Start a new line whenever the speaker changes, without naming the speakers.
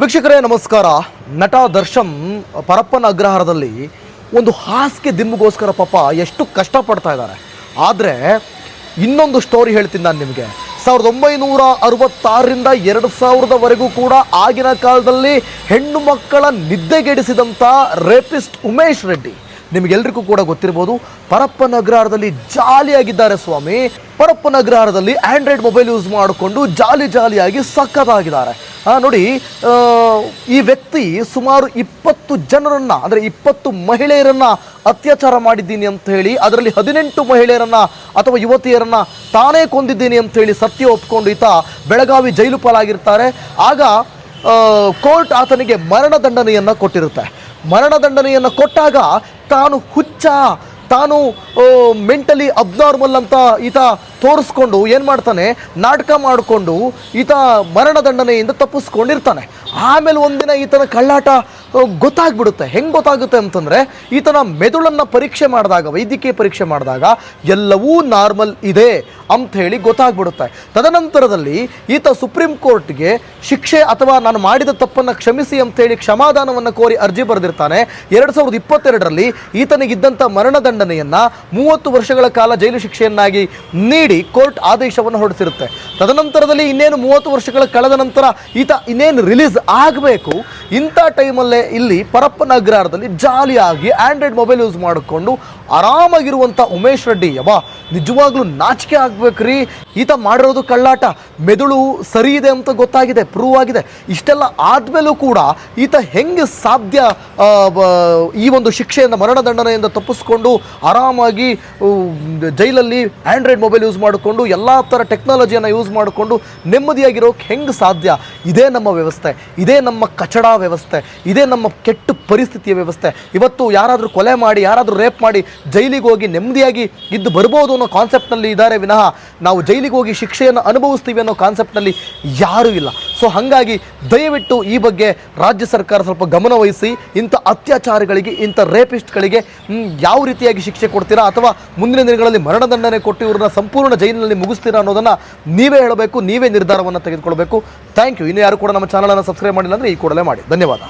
ವೀಕ್ಷಕರೇ, ನಮಸ್ಕಾರ. ನಟ ದರ್ಶನ್, ಪರಪ್ಪನ ಅಗ್ರಹಾರದಲ್ಲಿ ಒಂದು ಹಾಸಿಗೆ ದಿಮ್ಮಿಗೋಸ್ಕರ ಪಾಪ ಎಷ್ಟು ಕಷ್ಟಪಡ್ತಾ ಇದ್ದಾರೆ. ಆದರೆ, ಇನ್ನೊಂದು ಸ್ಟೋರಿ ಹೇಳ್ತೀನಿ ನಾನು ನಿಮಗೆ. ಸಾವಿರದ ಒಂಬೈನೂರ ಅರವತ್ತಾರರಿಂದ ಎರಡು ಸಾವಿರದವರೆಗೂ ಕೂಡ ಆಗಿನ ಕಾಲದಲ್ಲಿ ಹೆಣ್ಣು ಮಕ್ಕಳ ನಿದ್ದೆಗೆಡಿಸಿದಂಥ ರೇಪಿಸ್ಟ್ ಉಮೇಶ್ ರೆಡ್ಡಿ. ನಿಮಗೆಲ್ರಿಗೂ ಕೂಡ ಗೊತ್ತಿರ್ಬೋದು, ಪರಪ್ಪನ ಅಗ್ರಹಾರದಲ್ಲಿ ಜಾಲಿಯಾಗಿದ್ದಾರೆ ಸ್ವಾಮಿ. ಪರಪ್ಪನ ಅಗ್ರಹಾರದಲ್ಲಿ ಆಂಡ್ರಾಯ್ಡ್ ಮೊಬೈಲ್ ಯೂಸ್ ಮಾಡಿಕೊಂಡು ಜಾಲಿ ಜಾಲಿಯಾಗಿ ಸಖತ್ತಾಗಿದ್ದಾರೆ. ನೋಡಿ ಈ ವ್ಯಕ್ತಿ ಸುಮಾರು ಇಪ್ಪತ್ತು ಜನರನ್ನ, ಅಂದರೆ ಇಪ್ಪತ್ತು ಮಹಿಳೆಯರನ್ನ ಅತ್ಯಾಚಾರ ಮಾಡಿದ್ದೀನಿ ಅಂತ ಹೇಳಿ, ಅದರಲ್ಲಿ ಹದಿನೆಂಟು ಮಹಿಳೆಯರನ್ನ ಅಥವಾ ಯುವತಿಯರನ್ನ ತಾನೇ ಕೊಂದಿದ್ದೀನಿ ಅಂತ ಹೇಳಿ ಸತ್ಯ ಒಪ್ಕೊಂಡು ಈತ ಬೆಳಗಾವಿ ಜೈಲು ಪಾಲಾಗಿರ್ತಾರೆ. ಆಗ ಕೋರ್ಟ್ ಆತನಿಗೆ ಮರಣದಂಡನೆಯನ್ನು ಕೊಟ್ಟಿರುತ್ತೆ. ಮರಣದಂಡನೆಯನ್ನು ಕೊಟ್ಟಾಗ ತಾನು ಹುಚ್ಚ. ತಾನು ಮೆಂಟಲಿ ಅಬ್ನಾರ್ಮಲ್ ಅಂತ ಈತ ತೋರಿಸ್ಕೊಂಡು ಏನು ಮಾಡ್ತಾನೆ, ನಾಟಕ ಮಾಡಿಕೊಂಡು ಈತ ಮರಣದಂಡನೆಯಿಂದ ತಪ್ಪಿಸ್ಕೊಂಡಿರ್ತಾನೆ. ಆಮೇಲೆ ಒಂದಿನ ಈತನ ಕಳ್ಳಾಟ ಗೊತ್ತಾಗ್ಬಿಡುತ್ತೆ. ಹೆಂಗೆ ಗೊತ್ತಾಗುತ್ತೆ ಅಂತಂದರೆ, ಈತನ ಮೆದುಳನ್ನು ಪರೀಕ್ಷೆ ಮಾಡಿದಾಗ, ವೈದ್ಯಕೀಯ ಪರೀಕ್ಷೆ ಮಾಡಿದಾಗ ಎಲ್ಲವೂ ನಾರ್ಮಲ್ ಇದೆ ಅಂತ ಹೇಳಿ ಗೊತ್ತಾಗ್ಬಿಡುತ್ತೆ. ತದನಂತರದಲ್ಲಿ ಈತ ಸುಪ್ರೀಂ ಕೋರ್ಟ್ಗೆ ಶಿಕ್ಷೆ ಅಥವಾ ನಾನು ಮಾಡಿದ ತಪ್ಪನ್ನು ಕ್ಷಮಿಸಿ ಅಂತ ಹೇಳಿ ಕ್ಷಮಾದಾನವನ್ನು ಕೋರಿ ಅರ್ಜಿ ಬರೆದಿರ್ತಾನೆ. ಎರಡು ಸಾವಿರದ ಇಪ್ಪತ್ತೆರಡರಲ್ಲಿ ಈತನಿಗಿದ್ದಂಥ ಮರಣದಂಡನೆಯನ್ನು ಮೂವತ್ತು ವರ್ಷಗಳ ಕಾಲ ಜೈಲು ಶಿಕ್ಷೆಯನ್ನಾಗಿ ನೀಡಿ ಕೋರ್ಟ್ ಆದೇಶವನ್ನು ಹೊರಡಿಸಿರುತ್ತೆ. ತದನಂತರದಲ್ಲಿ ಇನ್ನೇನು ಮೂವತ್ತು ವರ್ಷಗಳ ಕಳೆದ ನಂತರ ಈತ ಇನ್ನೇನು ರಿಲೀಸ್ ಆಗಬೇಕು, ಇಂಥ ಟೈಮಲ್ಲೇ ಇಲ್ಲಿ ಪರಪ್ಪನ ಅಗ್ರಹಾರದಲ್ಲಿ ಜಾಲಿಯಾಗಿ ಆಂಡ್ರಾಯ್ಡ್ ಮೊಬೈಲ್ ಯೂಸ್ ಮಾಡಿಕೊಂಡು ಆರಾಮಾಗಿರುವಂಥ ಉಮೇಶ್ ರೆಡ್ಡಿ ಯಬ್ಬಾ ನಿಜವಾಗ್ಲೂ ನಾಚಿಕೆ ಆಗ್ಬೇಕ್ರಿ. ಈತ ಮಾಡಿರೋದು ಕಳ್ಳಾಟ. ಮೆದುಳು ಸರಿ ಇದೆ ಅಂತ ಗೊತ್ತಾಗಿದೆ ಪ್ರೂವ್ ಆಗಿದೆ. ಇಷ್ಟೆಲ್ಲ ಆದ್ಮೇಲೂ ಕೂಡ ಈತ ಹೆಂಗೆ ಸಾಧ್ಯ ಈ ಒಂದು ಶಿಕ್ಷೆಯಿಂದ, ಮರಣದಂಡನೆಯಿಂದ ತಪ್ಪಿಸ್ಕೊಂಡು ಆರಾಮಾಗಿ ಜೈಲಲ್ಲಿ ಆಂಡ್ರಾಯ್ಡ್ ಮೊಬೈಲ್ ಯೂಸ್ ಮಾಡಿಕೊಂಡು, ಎಲ್ಲ ಥರ ಟೆಕ್ನಾಲಜಿಯನ್ನು ಯೂಸ್ ಮಾಡಿಕೊಂಡು ನೆಮ್ಮದಿಯಾಗಿರೋಕೆ ಹೆಂಗೆ ಸಾಧ್ಯ? ಇದೇ ನಮ್ಮ ವ್ಯವಸ್ಥೆ, ಇದೇ ನಮ್ಮ ಕಚಡ ವ್ಯವಸ್ಥೆ, ಇದೇ ನಮ್ಮ ಕೆಟ್ಟ ಪರಿಸ್ಥಿತಿಯ ವ್ಯವಸ್ಥೆ. ಇವತ್ತು ಯಾರಾದರೂ ಕೊಲೆ ಮಾಡಿ, ಯಾರಾದರೂ ರೇಪ್ ಮಾಡಿ ಜೈಲಿಗೆ ಹೋಗಿ ನೆಮ್ಮದಿಯಾಗಿ ಇದ್ದು ಬರ್ಬೋದು ಅನ್ನೋ ಕಾನ್ಸೆಪ್ಟ್ನಲ್ಲಿ ಇದ್ದಾರೆ. ವಿನಃ ನಾವು ಜೈಲಿಗೆ ಹೋಗಿ ಶಿಕ್ಷೆಯನ್ನು ಅನುಭವಿಸ್ತೀವಿ ಅನ್ನೋ ಕಾನ್ಸೆಪ್ಟ್ನಲ್ಲಿ ಯಾರೂ ಇಲ್ಲ. ಸೊ ಹಾಗಾಗಿ ದಯವಿಟ್ಟು ಈ ಬಗ್ಗೆ ರಾಜ್ಯ ಸರ್ಕಾರ ಸ್ವಲ್ಪ ಗಮನ ವಹಿಸಿ, ಇಂಥ ಅತ್ಯಾಚಾರಗಳಿಗೆ, ಇಂಥ ರೇಪಿಸ್ಟ್ಗಳಿಗೆ ಯಾವ ರೀತಿಯಾಗಿ ಶಿಕ್ಷೆ ಕೊಡ್ತೀರಾ ಅಥವಾ ಮುಂದಿನ ದಿನಗಳಲ್ಲಿ ಮರಣದಂಡನೆ ಕೊಟ್ಟು ಇವ್ರನ್ನ ಸಂಪೂರ್ಣ ಜೈಲಿನಲ್ಲಿ ಮುಗಿಸ್ತೀರಾ ಅನ್ನೋದನ್ನು ನೀವೇ ಹೇಳಬೇಕು, ನೀವೇ ನಿರ್ಧಾರವನ್ನು ತೆಗೆದುಕೊಳ್ಬೇಕು. ಥ್ಯಾಂಕ್ ಯು ಇನ್ನು ಯಾರು ಕೂಡ ನಮ್ಮ ಚಾನಲನ್ನು ಸಬ್ಸ್ಕ್ರೈಬ್ ಮಾಡಿಲ್ಲ ಅಂದರೆ ಈ ಕೂಡಲೇ ಮಾಡಿ. ಧನ್ಯವಾದ.